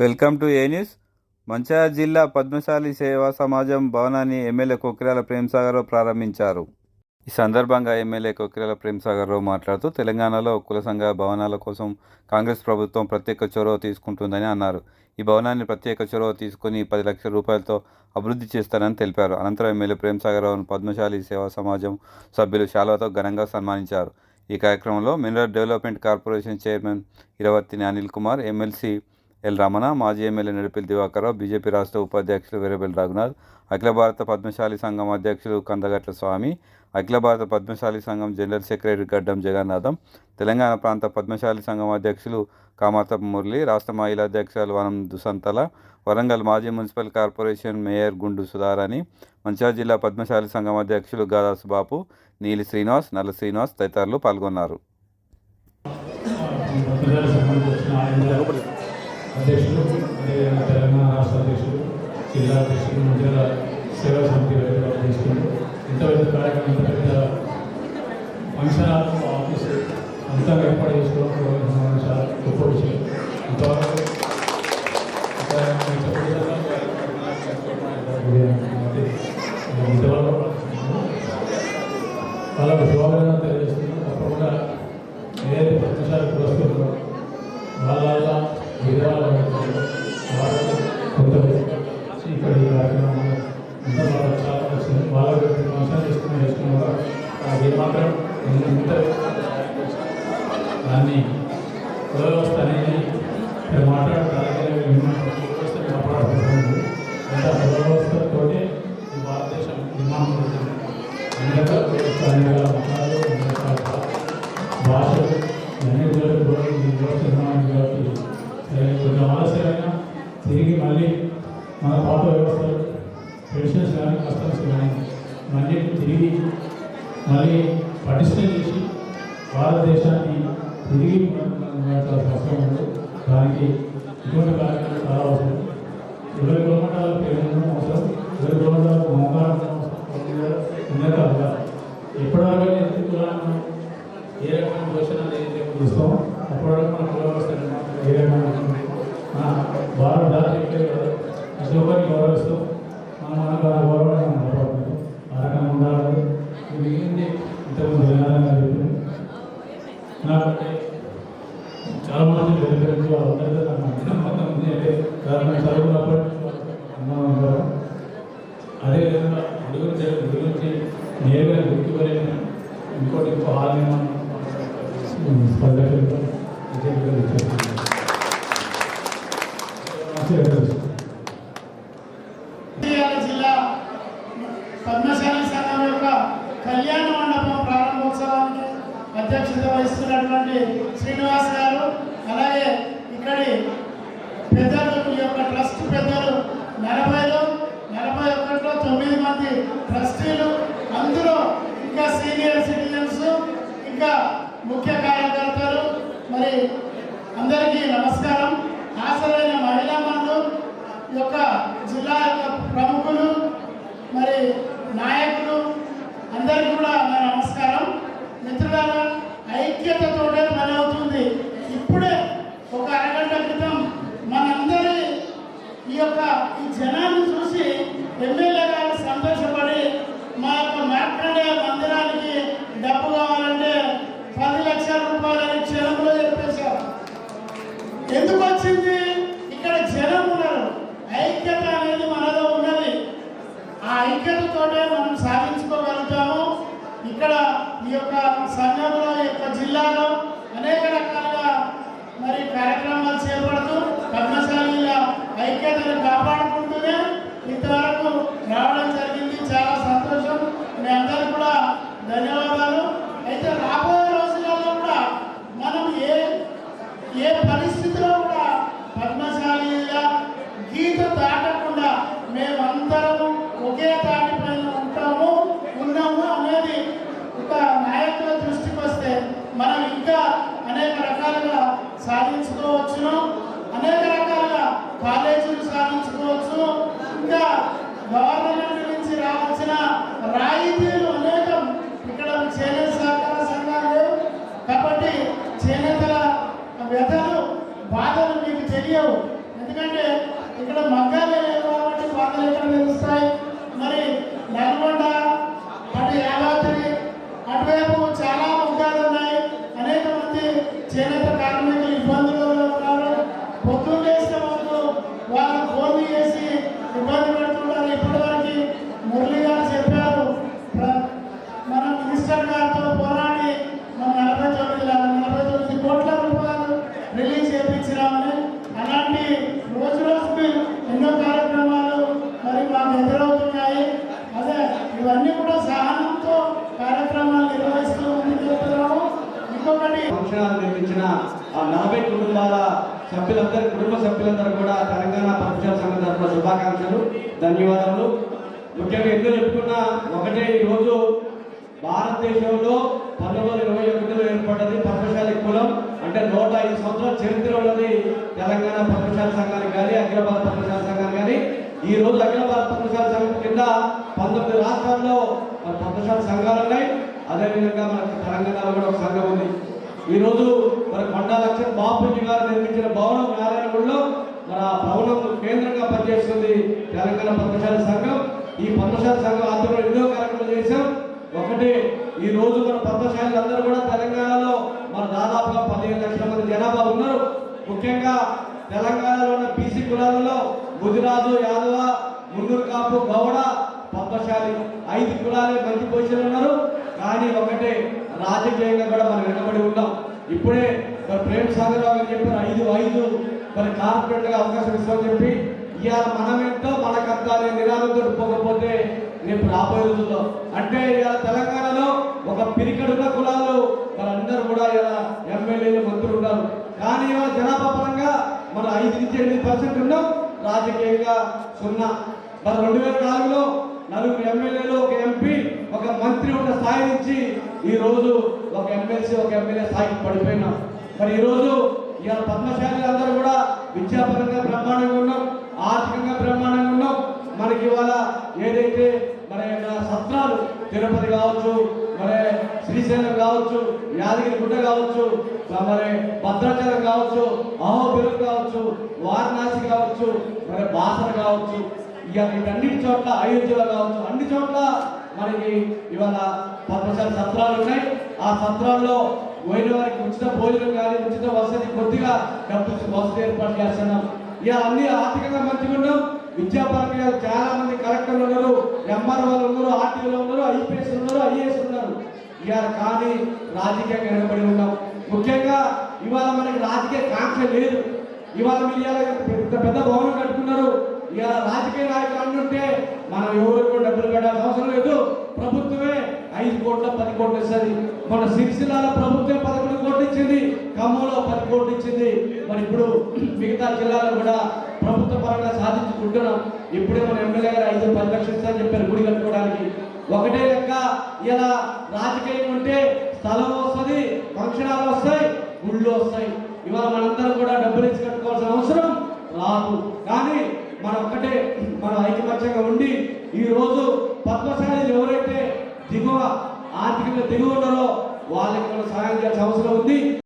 Welcome to A news. Mancherial జిల్లా పద్మశాలి సేవా సమాజం భవనాన్ని ఎమ్మెల్యే కొక్కిరాల ప్రేమ్సాగర్ ప్రారంభించారు. ఈ సందర్భంగా ఎమ్మెల్యే కొక్కిరాల ప్రేమ్సాగర్ మాట్లాడుతూ తెలంగాణలో కుల సంఘ భవనాల కోసం కాంగ్రెస్ ప్రభుత్వం ప్రత్యేక చొరవ తీసుకుంటుందని అన్నారు. ఈ భవనాన్ని ప్రత్యేక చొరవ తీసుకుని పది లక్షల రూపాయలతో అభివృద్ధి చేస్తారని తెలిపారు. అనంతరం ఎమ్మెల్యే ప్రేమ్సాగర్ పద్మశాలి సేవా సమాజం సభ్యులు శాలవతో ఘనంగా సన్మానించారు. ఈ కార్యక్రమంలో mineral development corporation chairman Iravathini Anil Kumar MLC L Ramana మాజీ ఎమ్మెల్యే నడిపిల్ దివాకర్రావు బీజేపీ రాష్ట్ర ఉపాధ్యక్షులు వీరబెల్ రఘునాథ్ అఖిల భారత పద్మశాలి సంఘం అధ్యక్షులు కందగట్ల స్వామి అఖిల భారత పద్మశాలి సంఘం జనరల్ సెక్రటరీ గడ్డం జగన్నాథం తెలంగాణ ప్రాంత పద్మశాలి సంఘం అధ్యక్షులు కామత మురళి రాష్ట్ర మహిళా అధ్యక్షులు వనం దుసంతల వరంగల్ మాజీ మున్సిపల్ కార్పొరేషన్ మేయర్ గుండు సుధారాణి మంచిర్యాల జిల్లా పద్మశాలి సంఘం అధ్యక్షులు గాదాసు బాపు నీలి శ్రీనివాస్ నల్ల శ్రీనివాస్ తదితరులు పాల్గొన్నారు. అధ్యక్షులు అదేవిధంగా తెలంగాణ రాష్ట్ర అధ్యక్షులు జిల్లా అధ్యక్షులు మంచిర్యాల సేవా సమితి రైతుల అధ్యక్షులు ఇంత పెద్ద కార్యక్రమం ఇంత పెద్ద ఫంక్షన్ హాల్ ఆఫీసు అంతా ఏర్పాటు చేసుకోవడం చాలా గొప్ప విషయం ఇంతవరకు ఇంకా నేను చెప్పేదాకా ఇంతవరకు వాళ్ళకు కూడా భారతదేశాన్ని తిరిగి నడపాల్సిన అవసరం ఉంది. దానికి ఇటువంటి కార్యక్రమాలు చాలా అవసరం. ఇరవై కిలోమీటర్ల పేరు అవసరం. ఇరవై కిలోమీటర్ల మోకాలు ఉన్నతాలుగా ఎప్పటివరకు ఎందుకు కులాలను ఏ రకమైన దోషణ ఏదైతే చూస్తాం? అప్పటివరకు మన కుల ఏ రకమైన భారత జాతి చెప్పేది ప్రతి ఒక్కరిని గౌరవిస్తూ నుంచి వాళ్ళందరితో నాకు నమ్మకం ఉంది అంటే అన్నం అదేవిధంగా అడుగు గుడి గురించి నేరుగా గుర్తుపడిన ఇంకోటి ఇంకో హాల్ విజయనగరం ఇచ్చేస్తున్నాను. మంచిర్యాల జిల్లా పద్మశాలి సంఘం యొక్క కళ్యాణ మండపం ప్రారంభోత్సవానికి అధ్యక్షత వహిస్తున్నటువంటి శ్రీనివాస్ గారు అలాగే ఇక్కడి పెద్దలు ఈ యొక్క ట్రస్ట్ పెద్దలు నలభైలో నలభై ఒకటిలో తొమ్మిది మంది ట్రస్టీలు అందులో ఇంకా సీనియర్ సిటిజన్స్ ఇంకా ముఖ్య కార్యకర్తలు. మరి అందరికీ నమస్కారం. హాజరైన మహిళా మండలు యొక్క జిల్లా యొక్క ప్రముఖులు మరి నాయకులు అందరికీ కూడా నా నమస్కారం. మిత్రులారా ఐక్యతతోటే పని అవుతుంది ఇప్పుడే ఒక అరగంట క్రితం ఈ యొక్క ఈ జనాన్ని చూసి ఎమ్మెల్యే గారు సంతోషపడి మా యొక్క మార్కండేయ మందిరానికి డబ్బు కావాలంటే పది లక్షల రూపాయలని క్షణంలో చెప్పేశారు. ఎందుకు వచ్చింది? ఇక్కడ జనం ఉన్నారు. ఐక్యత అనేది మనలో ఉన్నది. ఆ ఐక్యతతోనే మనం సాధించుకోగలుగుతాము. ఇక్కడ ఈ యొక్క సంఘంలో యొక్క జిల్లాలో అనేక రకాలుగా మరి కార్యక్రమాలు చేపడుతూ పద్మశాలీల ఐక్యతను కాపాడుకుంటూనే ఇంతవరకు రావడం జరిగింది. చాలా సంతోషం. మీ అందరూ కూడా ధన్యవాదాలు అయితే రాబోయే రోజులలో కూడా మనం ఏ ఏ పరిస్థితిలో కూడా పద్మశాలిగా గీత దాటకుండా మేమందరము ఒకే తాటిపైన ఉంటాము ఉన్నాము అనేది ఒక నాయకుల దృష్టికి వస్తే మనం ఇంకా అనేక రకాలుగా సాధించుకోవచ్చు ఎందుకంటే ఇక్కడ మగ్గాలు లేవు కాబట్టి వందలు ఎక్కడ తెలుస్తాయి మరి నల్గొండ అటు యాదాద్రి అటువైపు చాలా మగ్గాలు ఉన్నాయి అనేక మంది చేనేత కార్మికులు ఇబ్బందులలో ఉన్నారు పొద్దున్న లేస్తే మాకు వాళ్ళు ఫోన్ చేసి ఇబ్బంది పెడుతున్నారు ఇప్పటివరకు మురళి గారు చెప్పారు ప్ర- మన మినిస్టర్ గారితో పోరాడి మన నలభై తొమ్మిది నలభై తొమ్మిది కోట్ల రూపాయలు రిలీజ్ చేయించినామని అలాంటి రోజు రోజుకి ఎన్నో కార్యక్రమాలు మరి మాకు ఎదురవుతున్నాయి అదే ఇవన్నీ కూడా సహనంతో కార్యక్రమాలు నిర్వహిస్తూ ముందుకెళ్తున్నాము ఇంకొకటి ఫంక్షన్ హాల్ నిర్మించిన ఆ నలభై కుటుంబాల సభ్యులందరూ కుటుంబ సభ్యులందరూ కూడా తెలంగాణ పక్షాల సంఘం తరఫున శుభాకాంక్షలు ధన్యవాదాలు ముఖ్యంగా ఎందుకు చెప్పుకున్నా ఒకటే ఈరోజు భారతదేశంలో పంతొమ్మిది వందల ఇరవై ఒకటిలో ఏర్పడ్డది పద్మశాలి కులం అంటే నూట ఐదు సంవత్సరాల చరిత్ర ఉన్నది తెలంగాణ పద్మశాల సంఘానికి కానీ అఖిల భారత పద్మశాల సంఘానికి కానీ. ఈ రోజు అఖిల భారత పద్మశాల సంఘం కింద పంతొమ్మిది రాష్ట్రాల్లో మరి సంఘాలు ఉన్నాయి. అదేవిధంగా మనకి తెలంగాణలో కూడా ఒక సంఘం ఉంది. ఈరోజు మరి కొండా లక్ష్మణ్ బాపూజీ గారు నిర్మించిన భవనం నారాయణగూడలో మన భవనం కేంద్రంగా పనిచేస్తుంది తెలంగాణ పద్మశాల సంఘం. ఈ పద్మశాల సంఘం ఆధ్వర్యంలో ఎన్నో కార్యక్రమాలు చేశాం. ఒకటి ఈ రోజు మన పద్మశాలి అందరూ కూడా తెలంగాణలో మన దాదాపుగా పదిహేను లక్షల మంది జనాభా ఉన్నారు. ముఖ్యంగా తెలంగాణలో ఉన్న బీసీ కులాలలో గుజరాజు యాదవ మున్నూరు కాపు గౌడ పద్మశాలి ఐదు కులాలే మంచి పొజిషన్ ఉన్నారు. కానీ ఒకటే రాజకీయంగా కూడా మనం వెనకబడి ఉన్నాం. ఇప్పుడే మరి ప్రేమ సాగర్ రావు గారు చెప్పారు ఐదు ఐదు మరి కార్పొరేట్గా అవకాశం ఇస్తామని చెప్పి ఇవాళ మనమేంటో మనకంతా అనే నినాదంతో పోకపోతే రేపు రాబోయే రోజుల్లో. అంటే ఇవాళ తెలంగాణలో ఒక పిరికడున్న కులాలు వాళ్ళందరూ కూడా ఇలా ఎమ్మెల్యేలు మంత్రులు ఉన్నారు కానీ ఇవాళ జనాభా పరంగా మనం ఐదు నుంచి ఎనిమిది పర్సెంట్ ఉన్నాం. రాజకీయంగా సున్నా. మరి రెండు వేల నాలుగులో నలుగురు ఎమ్మెల్యేలు ఒక ఎంపీ ఒక మంత్రి ఉన్న స్థాయి నుంచి ఈ రోజు ఒక ఎమ్మెల్సీ ఒక ఎమ్మెల్యే స్థాయికి పడిపోయినాం. మరి ఈరోజు రోజు ఇవాళ పద్మశాలి అందరూ కూడా విద్యాపరంగా బ్రహ్మాండంగా ఉన్నాం ఆర్థికంగా బ్రహ్మాండంగా ఉన్నాం. మనకి ఇవాళ ఏదైతే మన యొక్క సత్రాలు తిరుపతి కావచ్చు మరి శ్రీశైలం కావచ్చు యాదగిరి గుట్ట కావచ్చు మరి భద్రాచలం కావచ్చు అహోబిలం కావచ్చు వారణాసి కావచ్చు మరి బాసర కావచ్చు ఇక వీటన్నిటి చోట్ల అయోధ్యలో కావచ్చు అన్ని చోట్ల మనకి ఇవాళ పద్మశాల సత్రాలు ఉన్నాయి. ఆ సత్రాల్లో పోయిన వారికి ఉచిత భోజనం కానీ ఉచిత వసతి కొద్దిగా డబ్బు వసతి ఏర్పాటు చేస్తున్నాం. ఇక అన్ని ఆర్థికంగా మంచిగా ఉన్నాం. విద్యాపరంగా చాలా మంది కలెక్టర్లు ఉన్నారు ఎంఆర్ఓలు ఉన్నారు ఆర్టీఓలు ఉన్నారు ఐపీఎస్ ఉన్నారు ఐఏఎస్ ఉన్నారు. ఇవాళ కానీ రాజకీయంగా నిలబడి ఉన్నాం. ముఖ్యంగా ఇవాళ మనకి రాజకీయ కాంక్ష లేదు. ఇవాళ మీరు పెద్ద పెద్ద భవనం కట్టుకున్నారు. ఇవాళ రాజకీయ నాయకులు అంటుంటే మనం ఎవరు డబ్బులు కట్టాల్సిన అవసరం లేదు. ప్రభుత్వమే ఐదు కోట్ల పది కోట్లు ఇస్తుంది. మన సిరిసిల్లాలో ప్రభుత్వం పదకొండు కోట్లు ఇచ్చింది. ఖమ్మంలో పది కోట్లు ఇచ్చింది. మరి ఇప్పుడు మిగతా జిల్లాలో కూడా ప్రభుత్వ పరంగా సాధించుకుంటున్నాం. ఇప్పుడే మన ఎమ్మెల్యే గారు ఐదు పది లక్షలు ఇస్తారని చెప్పారు గుడి కట్టుకోవడానికి. ఒకటే లెక్క ఇలా రాజకీయం ఉంటే స్థలం వస్తుంది ఫంక్షన్ వస్తాయి గుళ్ళు వస్తాయి. ఇవాళ మనందరం కూడా డబ్బులు ఇచ్చి కట్టుకోవాల్సిన అవసరం రాదు. కానీ మన ఒక్కటే మన ఐకమత్యంగా ఉండి ఈ రోజు పద్మశాలీలు ఎవరైతే దిగువ ఆర్థికంగా దిగువ ఉన్నారో వాళ్ళకి మనం సహాయం చేయాల్సిన అవసరం ఉంది.